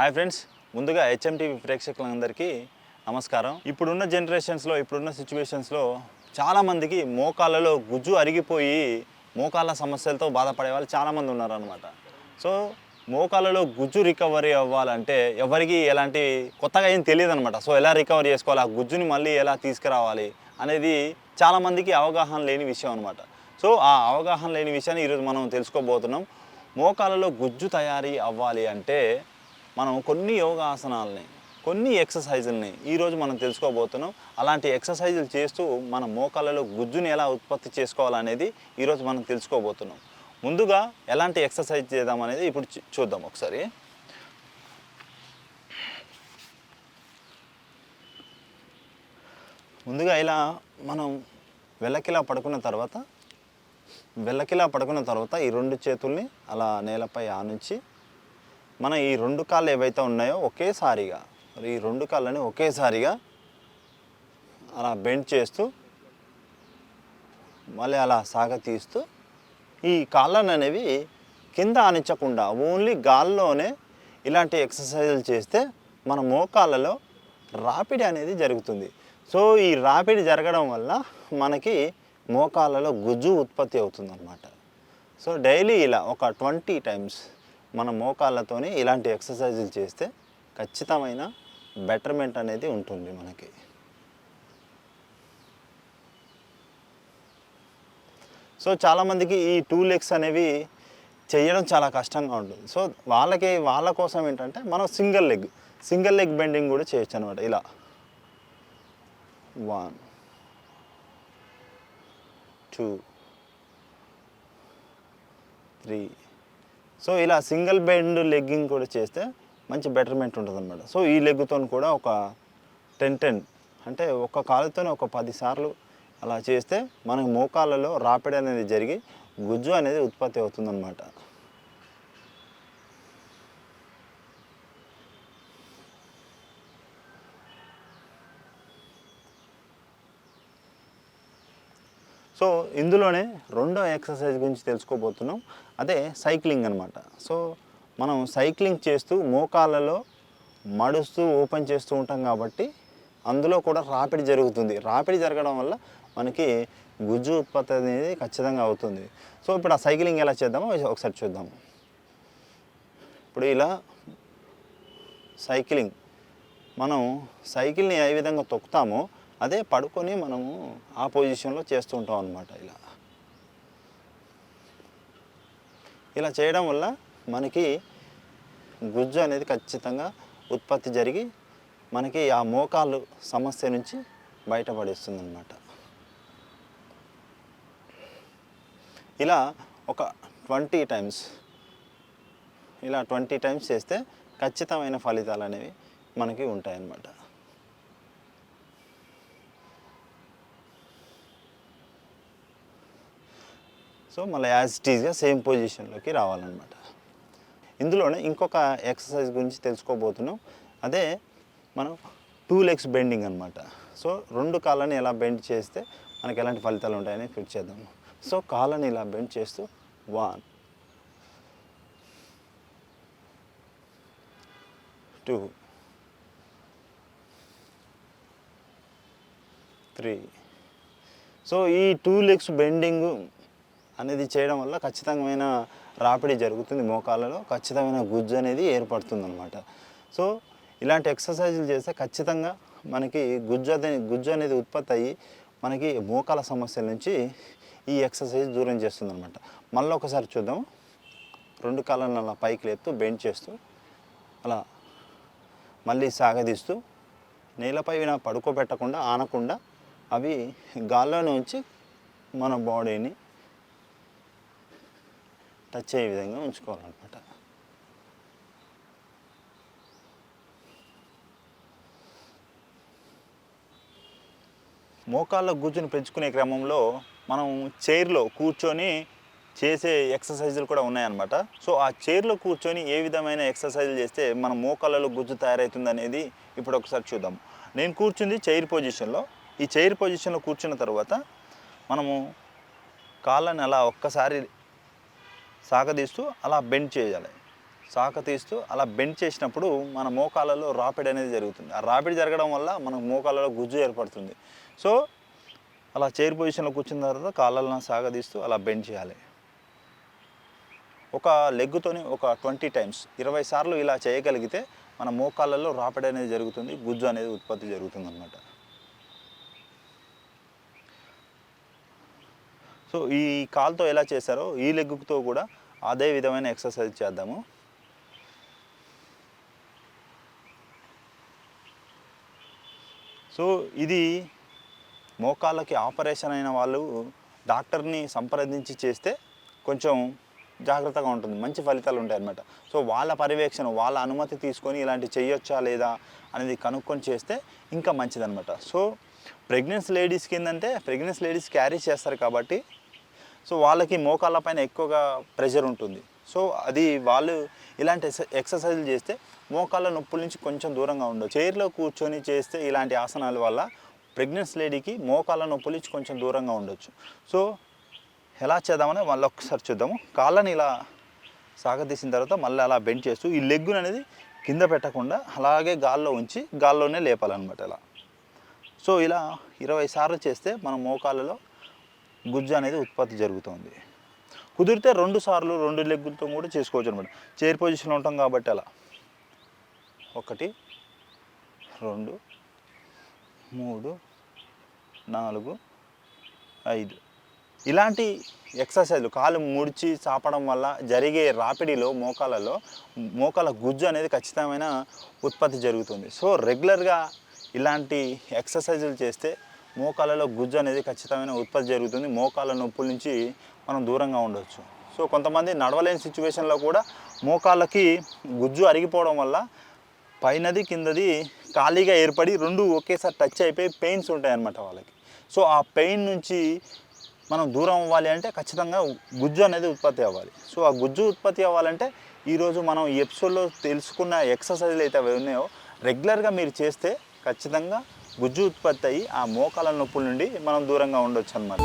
Hi friends ముందుగా HMTV ప్రేక్షకులందరికీ నమస్కారం. ఇప్పుడున్న జనరేషన్స్లో ఇప్పుడున్న సిచ్యువేషన్స్లో చాలామందికి మోకాళ్ళలో గుజ్జు అరిగిపోయి మోకాళ్ళ సమస్యలతో బాధపడే వాళ్ళు చాలామంది ఉన్నారనమాట సో మోకాళ్ళలో గుజ్జు రికవరీ అవ్వాలంటే ఎవరికి ఎలాంటి కొత్తగా ఏం తెలియదు అనమాట సో ఎలా రికవరీ చేసుకోవాలి? ఆ గుజ్జుని మళ్ళీ ఎలా తీసుకురావాలి? అనేది చాలామందికి అవగాహన లేని విషయం అనమాట సో ఆ అవగాహన లేని విషయాన్ని ఈరోజు మనం తెలుసుకోబోతున్నాం. మోకాళ్ళలో గుజ్జు తయారీ అవ్వాలి అంటే మనం కొన్ని యోగాసనాలని కొన్ని ఎక్సర్సైజుల్ని ఈరోజు మనం తెలుసుకోబోతున్నాం. అలాంటి ఎక్సర్సైజులు చేస్తూ మన మోకాళ్ళలో గుజ్జుని ఎలా ఉత్పత్తి చేసుకోవాలనేది ఈరోజు మనం తెలుసుకోబోతున్నాం. ముందుగా ఎలాంటి ఎక్సర్సైజ్ చేద్దాం అనేది ఇప్పుడు చూ- చూద్దాం ఒకసారి. ముందుగా ఇలా మనం వెళ్ళకిలా పడుకున్న తర్వాత వెళ్ళకిలా పడుకున్న తర్వాత ఈ రెండు చేతుల్ని అలా నేలపై ఆనుంచి మన ఈ రెండు కాళ్ళు ఏవైతే ఉన్నాయో ఒకేసారిగా ఈ రెండు కాళ్ళని ఒకేసారిగా అలా బెండ్ చేస్తూ మళ్ళీ అలా సాగ తీస్తూ ఈ కాళ్ళను అనేవి కింద ఆనించకుండా ఓన్లీ గాల్లోనే ఇలాంటి ఎక్సర్సైజులు చేస్తే మన మోకాళ్ళలో రాపిడి అనేది జరుగుతుంది. సో ఈ రాపిడి జరగడం వల్ల మనకి మోకాళ్ళలో గుజ్జు ఉత్పత్తి అవుతుంది అన్నమాట సో డైలీ ఇలా ఒక ట్వంటీ టైమ్స్ మన మోకాళ్ళతోని ఇలాంటి ఎక్సర్సైజులు చేస్తే ఖచ్చితమైన బెటర్మెంట్ అనేది ఉంటుంది మనకి. సో చాలామందికి ఈ టూ లెగ్స్ అనేవి చేయడం చాలా కష్టంగా ఉంటుంది. సో వాళ్ళకి వాళ్ళ కోసం ఏంటంటే మనం single leg single leg bending కూడా చేయొచ్చు అనమాట ఇలా. వన్ టూ త్రీ సో ఇలా సింగిల్ బెండ్ లెగ్గింగ్ కూడా చేస్తే మంచి బెటర్మెంట్ ఉంటుంది అనమాట సో ఈ లెగ్తో కూడా ఒక టెన్ టెన్ అంటే ఒక కాలుతోనే ఒక పది సార్లు అలా చేస్తే మనకి మోకాళ్ళలో రాపిడి అనేది జరిగి గుజ్జు అనేది ఉత్పత్తి అవుతుందన్నమాట. సో ఇందులోనే రెండో ఎక్సర్సైజ్ గురించి తెలుసుకోబోతున్నాం. అదే సైక్లింగ్ అనమాట సో మనం సైక్లింగ్ చేస్తూ మోకాళ్ళలో మడుస్తూ ఓపెన్ చేస్తూ ఉంటాం కాబట్టి అందులో కూడా రాపిడి జరుగుతుంది. రాపిడి జరగడం వల్ల మనకి గుజ్జు ఉత్పత్తి అనేది ఖచ్చితంగా అవుతుంది. సో ఇప్పుడు ఆ సైక్లింగ్ ఎలా చేద్దామో ఒకసారి చూద్దాము ఇప్పుడు ఇలా సైక్లింగ్. మనం సైకిల్ని ఏ విధంగా తొక్కుతామో అదే పడుకొని మనము ఆ పొజిషన్లో చేస్తూ ఉంటాం అనమాట ఇలా. ఇలా చేయడం వల్ల మనకి గుజ్జు అనేది ఖచ్చితంగా ఉత్పత్తి జరిగి మనకి ఆ మోకాలు సమస్య నుంచి బయటపడేస్తుంది అనమాట ఇలా ఒక ట్వంటీ టైమ్స్ ఇలా ట్వంటీ టైమ్స్ చేస్తే ఖచ్చితమైన ఫలితాలు అనేవి మనకి ఉంటాయన్నమాట. సో మళ్ళీ యాజ్ ఇటీజ్గా సేమ్ పొజిషన్లోకి రావాలన్నమాట. ఇందులోనే ఇంకొక ఎక్సర్సైజ్ గురించి తెలుసుకోబోతున్నాం. అదే మనం టూ లెగ్స్ బెండింగ్ అనమాట సో రెండు కాళ్ళని ఎలా బెండ్ చేస్తే మనకి ఎలాంటి ఫలితాలు ఉంటాయని ఫిట్ చేద్దాము సో కాళ్ళని ఇలా బెండ్ చేస్తూ వన్ టూ త్రీ సో ఈ టూ లెగ్స్ బెండింగ్ అనేది చేయడం వల్ల ఖచ్చితమైన రాపిడి జరుగుతుంది మోకాళ్ళలో. ఖచ్చితమైన గుజ్జు అనేది ఏర్పడుతుంది అనమాట సో ఇలాంటి ఎక్సర్సైజులు చేస్తే ఖచ్చితంగా మనకి గుజ్జు అదే గుజ్జు అనేది ఉత్పత్తి అయ్యి మనకి మోకాల సమస్యల నుంచి ఈ ఎక్సర్సైజ్ దూరం చేస్తుంది అనమాట మళ్ళీ ఒకసారి చూద్దాం. రెండు కాళ్ళను అలా పైకి లేపుతూ బెండ్ చేస్తూ అలా మళ్ళీ సాగదీస్తూ నేలపై నా పడుకోబెట్టకుండా ఆనకుండా అవి గాల్లోనే ఉంచి మన బాడీని టచ్ అయ్యే విధంగా ఉంచుకోవాలన్నమాట. మోకాళ్ళ గుజ్జుని పెంచుకునే క్రమంలో మనం చైర్లో కూర్చొని చేసే ఎక్సర్సైజులు కూడా ఉన్నాయన్నమాట. సో ఆ చైర్లో కూర్చొని ఏ విధమైన ఎక్సర్సైజులు చేస్తే మన మోకాళ్ళలో గుజ్జు తయారవుతుంది అనేది ఇప్పుడు ఒకసారి చూద్దాం. నేను కూర్చుంది చైర్ పొజిషన్లో. ఈ చైర్ పొజిషన్లో కూర్చున్న తర్వాత మనము కాళ్ళని అలా ఒక్కసారి సాగదీస్తూ అలా బెండ్ చేయాలి. సాక తీస్తూ అలా బెండ్ చేసినప్పుడు మన మోకాలలో రాపిడ్ అనేది జరుగుతుంది. ఆ రాపిడ్ జరగడం వల్ల మన మోకాలలో గుజ్జు ఏర్పడుతుంది. సో అలా చైర్ పొజిషన్లో కూర్చున్న తర్వాత కాళ్ళను సాగదీస్తూ అలా బెండ్ చేయాలి. ఒక లెగ్గుతోని ఒక ట్వంటీ టైమ్స్ ఇరవై సార్లు ఇలా చేయగలిగితే మన మోకాళ్ళలో రాపిడ్ అనేది జరుగుతుంది గుజ్జు అనేది ఉత్పత్తి జరుగుతుంది అనమాట సో ఈ కాల్తో ఎలా చేశారో ఈ లెగ్గుతో కూడా అదే విధమైన ఎక్సర్సైజ్ చేద్దాము. సో ఇది మోకాళ్ళకి ఆపరేషన్ అయిన వాళ్ళు డాక్టర్ని సంప్రదించి చేస్తే కొంచెం జాగ్రత్తగా ఉంటుంది. మంచి ఫలితాలు ఉంటాయి అన్నమాట సో వాళ్ళ పర్యవేక్షణ వాళ్ళ అనుమతి తీసుకొని ఇలాంటి చేయొచ్చా లేదా అనేది కనుక్కొని చేస్తే ఇంకా మంచిదన్నమాట. సో ప్రెగ్నెన్సీ లేడీస్కి ఏంటంటే ప్రెగ్నెన్సీ లేడీస్ క్యారీ చేస్తారు కాబట్టి సో వాళ్ళకి మోకాళ్ళ పైన ఎక్కువగా ప్రెషర్ ఉంటుంది. సో అది వాళ్ళు ఇలాంటి ఎక్స- చేస్తే మోకాళ్ళ నొప్పుల నుంచి కొంచెం దూరంగా ఉండవు చైర్లో కూర్చొని చేస్తే ఇలాంటి ఆసనాల వల్ల ప్రెగ్నెన్స్ లేడీకి మోకాళ్ళ నొప్పుల నుంచి కొంచెం దూరంగా ఉండొచ్చు. సో ఎలా చేద్దామని మళ్ళీ ఒకసారి చూద్దాము. కాళ్ళని ఇలా సాగతీసిన తర్వాత మళ్ళీ అలా బెండ్ చేస్తూ ఈ లెగ్గును అనేది కింద పెట్టకుండా అలాగే గాల్లో ఉంచి గాల్లోనే లేపాలన్నమాట ఇలా. సో ఇలా ఇరవై సార్లు చేస్తే మన మోకాళ్ళలో గుజ్జు అనేది ఉత్పత్తి జరుగుతుంది. కుదిరితే రెండు సార్లు రెండు లెగ్గులతో కూడా చేసుకోవచ్చు అనమాట చైర్ పొజిషన్లో ఉంటాం కాబట్టి అలా. ఒకటి రెండు మూడు నాలుగు ఐదు. ఇలాంటి ఎక్సర్సైజ్లు కాలు ముడిచి చాపడం వల్ల జరిగే రాపిడిలో మోకాలలో మోకాల గుజ్జు అనేది ఖచ్చితమైన ఉత్పత్తి జరుగుతుంది. సో రెగ్యులర్గా ఇలాంటి ఎక్సర్సైజులు చేస్తే మోకాలలో గుజ్జు అనేది ఖచ్చితమైన ఉత్పత్తి జరుగుతుంది. మోకాల నొప్పుల నుంచి మనం దూరంగా ఉండవచ్చు సో కొంతమంది నడవలేని సిచ్యువేషన్లో కూడా మోకాళ్ళకి గుజ్జు అరిగిపోవడం వల్ల పైనది కిందది ఖాళీగా ఏర్పడి రెండు ఒకేసారి టచ్ అయిపోయి పెయిన్స్ ఉంటాయి అన్నమాట వాళ్ళకి. సో ఆ పెయిన్ నుంచి మనం దూరం అవ్వాలి అంటే ఖచ్చితంగా గుజ్జు అనేది ఉత్పత్తి అవ్వాలి. సో ఆ గుజ్జు ఉత్పత్తి అవ్వాలంటే ఈరోజు మనం ఈ ఎపిసోడ్లో తెలుసుకున్న ఎక్సర్సైజ్లు అయితే అవి ఉన్నాయో రెగ్యులర్గా మీరు చేస్తే ఖచ్చితంగా గుజ్జు ఉత్పత్తి అయ్యి ఆ మోకాల నొప్పుల నుండి మనం దూరంగా ఉండొచ్చు అనమాట